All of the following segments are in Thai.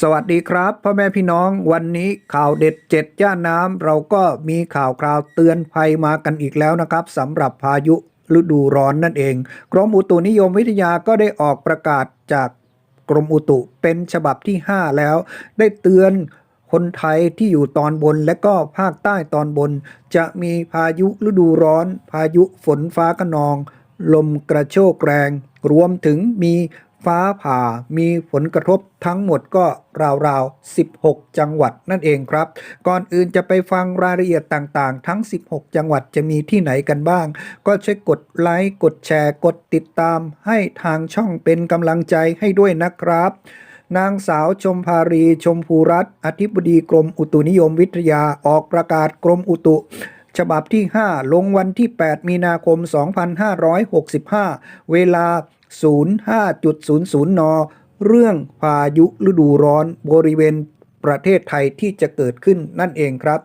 สวัสดีครับพ่อแม่พี่น้องวันนี้ข่าวเด็ดเจ็ดย่านน้ำเราก็มีข่าวคราวเตือนภัยมากันอีกแล้วนะครับสำหรับพายุฤดูร้อนนั่นเอง กรมอุตุนิยมวิทยาก็ได้ออกประกาศจากกรมอุตุเป็นฉบับที่ 5 แล้ว ได้เตือนคนไทยที่อยู่ตอนบนและก็ภาคใต้ตอนบน จะมีพายุฤดูร้อน พายุฝนฟ้าขนอง ลมกระโชกแรง รวมถึงมี ฟ้าผ่ามีผลกระทบทั้งหมดก็ราวๆ 16 จังหวัดนั่นเองครับ ก่อนอื่นจะไปฟังรายละเอียดต่างๆ ทั้ง 16 จังหวัดจะมีที่ไหนกันบ้าง ก็ช่วยกดไลค์ กดแชร์ กดติดตามให้ทางช่องเป็นกำลังใจให้ด้วยนะครับนางสาวชมภารีชมพูรัตน์อธิบดีกรมอุตุนิยมวิทยาออกประกาศกรมอุตุ ฉบับที่ 5 ลงวันที่ 8 มีนาคม 2565 เวลา 05.00 น เรื่องพายุฤดูร้อนบริเวณประเทศไทยที่จะเกิดขึ้นนั่นเองครับ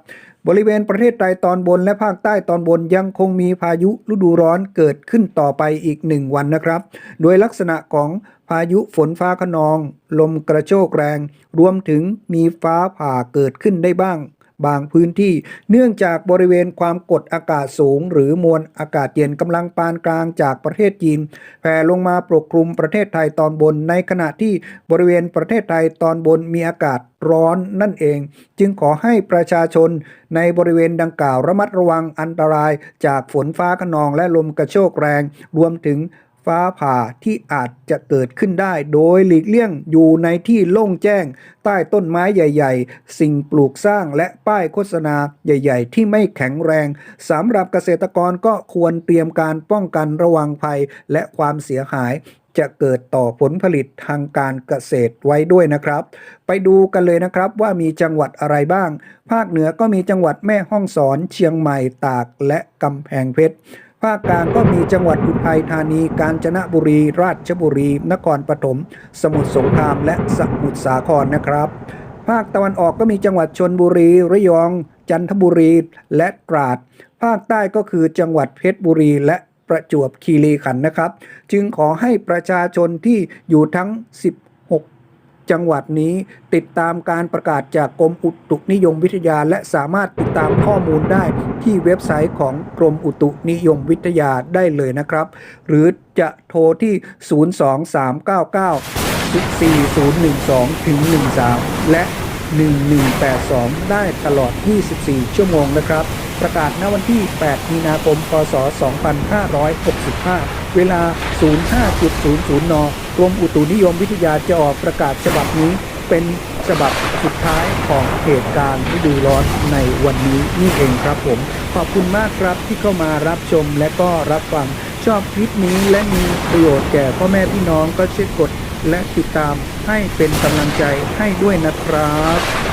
บริเวณประเทศไทยตอนบนและภาคใต้ตอนบนยังคงมีพายุฤดูร้อนเกิดขึ้นต่อไปอีกหนึ่งวันนะครับ โดยลักษณะของพายุฝนฟ้าขนอง ลมกระโชกแรง รวมถึงมีฟ้าผ่าเกิดขึ้นได้บ้าง บางพื้นที่ เนื่องจากบริเวณความกดอากาศสูง หรือมวลอากาศเย็นกำลังปานกลางจากประเทศจีนแผ่ลงมาปกคลุมประเทศไทยตอนบน ในขณะที่บริเวณประเทศไทยตอนบนมีอากาศร้อนนั่นเอง จึงขอให้ประชาชนในบริเวณดังกล่าวระมัดระวังอันตรายจากฝนฟ้าขนองและลมกระโชกแรง รวมถึง ฟ้าผ่าที่อาจจะเกิดขึ้นได้ โดยหลีกเลี่ยงอยู่ในที่โล่งแจ้ง ใต้ต้นไม้ใหญ่ ๆ สิ่งปลูกสร้างและป้ายโฆษณาใหญ่ ๆ ที่ไม่แข็งแรงสำหรับเกษตรกรก็ควรเตรียมการป้องกันระวังภัยและความเสียหายจะเกิดต่อผลผลิตทางการเกษตรไว้ด้วยนะครับ ไปดูกันเลยนะครับว่ามีจังหวัดอะไรบ้าง ภาคเหนือก็มีจังหวัดแม่ฮ่องสอน เชียงใหม่ตากและกำแพงเพชร ภาคกลางก็มีจังหวัดอุทัยธานี กาญจนบุรี ราชบุรี นครปฐม สมุทรสงคราม และสมุทรสาครนะครับ ภาคตะวันออกก็มีจังหวัดชนบุรี ระยอง จันทบุรี และตราด ภาคใต้ก็คือจังหวัดเพชรบุรีและประจวบคีรีขันธ์นะครับ จึงขอให้ประชาชนที่อยู่ทั้ง16 จังหวัดนี้ ติดตามการประกาศจากกรมอุตุนิยมวิทยา และสามารถติดตามข้อมูลได้ที่เว็บไซต์ของกรมอุตุนิยมวิทยาได้เลยนะครับ หรือจะโทรที่ 02399 4012ถึง13 และ 1182 ได้ตลอด 24 ชั่วโมงนะครับ ประกาศณวันที่ 8 มีนาคม พศ 2565 เวลา 05.00 น กรมอุตุนิยมวิทยาจะออกประกาศฉบับนี้เป็นฉบับสุดท้ายของเหตุการณ์ฤดูร้อนในวันนี้นี่เองครับผม ขอบคุณมากครับที่เข้ามารับชมและก็รับฟัง ชอบคลิปนี้และมีประโยชน์แก่พ่อแม่พี่น้องก็ช่วยกดและติดตามให้เป็นกำลังใจให้ด้วยนะครับ